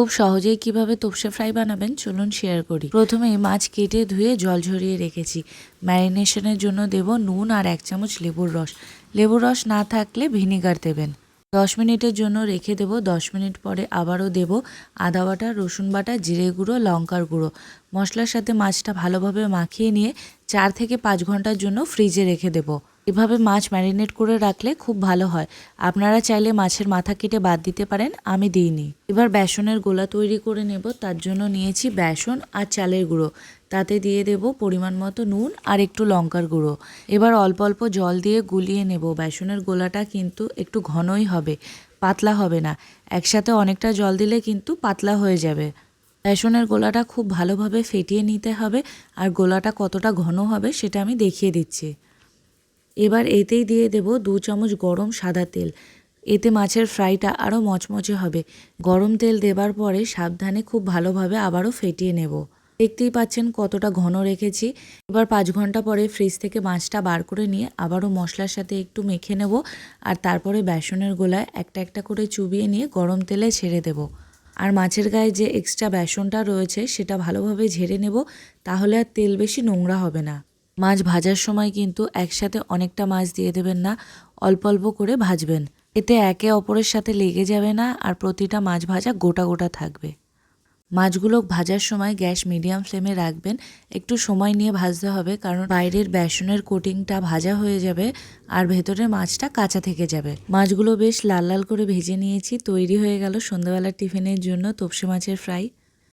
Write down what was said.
খুব সহজেই কীভাবে তোপসে ফ্রাই বানাবেন চলুন শেয়ার করি। প্রথমে মাছ কেটে ধুয়ে জল ঝরিয়ে রেখেছি। ম্যারিনেশনের জন্য দেব নুন আর এক চামচ লেবুর রস। লেবুর রস না থাকলে ভিনিগার দেবেন। দশ মিনিটের জন্য রেখে দেব, দশ মিনিট পরে আবারও দেব আদা বাটা, রসুন বাটা, জিরে গুঁড়ো, লঙ্কার গুঁড়ো। মশলার সাথে মাছটা ভালোভাবে মাখিয়ে নিয়ে চার থেকে পাঁচ ঘণ্টার জন্য ফ্রিজে রেখে দেব। এভাবে মাছ ম্যারিনেট করে রাখলে খুব ভালো হয়। আপনারা চাইলে মাছের মাথা কেটে বাদ দিতে পারেন, আমি দিইনি। এবার বেসনের গোলা তৈরি করে নেব, তার জন্য নিয়েছি বেসন আর চালের গুঁড়ো। তাতে দিয়ে দেব পরিমাণ মতো নুন আর একটু লঙ্কার গুঁড়ো। এবার অল্প অল্প জল দিয়ে গুলিয়ে নেব। বেসনের গোলাটা কিন্তু একটু ঘনই হবে, পাতলা হবে না। একসাথে অনেকটা জল দিলে কিন্তু পাতলা হয়ে যাবে। বেসনের গোলাটা খুব ভালোভাবে ফেটিয়ে নিতে হবে আর গোলাটা কতটা ঘন হবে সেটা আমি দেখিয়ে দিচ্ছি। এবার এতেই দিয়ে দেব দু চামচ গরম সাদা তেল। এতে মাছের ফ্রাইটা আরও মচমচে হবে। গরম তেল দেবার পরে সাবধানে খুব ভালোভাবে আবারও ফেটিয়ে নেব। দেখতেই পাচ্ছেন কতটা ঘন রেখেছি। এবার পাঁচ ঘণ্টা পরে ফ্রিজ থেকে মাছটা বার করে নিয়ে আবারও মশলার সাথে একটু মেখে নেব আর তারপরে বেসনের গোলায় একটা একটা করে চুবিয়ে নিয়ে গরম তেলে ছেড়ে দেব। আর মাছের গায়ে যে এক্সট্রা বেসনটা রয়েছে সেটা ভালোভাবে ঝেড়ে নেব, তাহলে আর তেল বেশি নোংরা হবে না। মাছ ভাজার সময় কিন্তু একসাথে অনেকটা মাছ দিয়ে দেবেন না, অল্প অল্প করে ভাজবেন। এতে একে অপরের সাথে লেগে যাবে না আর প্রতিটা মাছ ভাজা গোটা গোটা থাকবে। মাছগুলো ভাজার সময় গ্যাস মিডিয়াম ফ্লেমে রাখবেন। একটু সময় নিয়ে ভাজতে হবে কারণ বাইরের বেসনের কোটিংটা ভাজা হয়ে যাবে আর ভেতরের মাছটা কাঁচা থেকে যাবে। মাছগুলো বেশ লাল লাল করে ভেজে নিয়েছি, তৈরি হয়ে গেল সন্ধ্যাবেলার টিফিনের জন্য তোপসে মাছের ফ্রাই।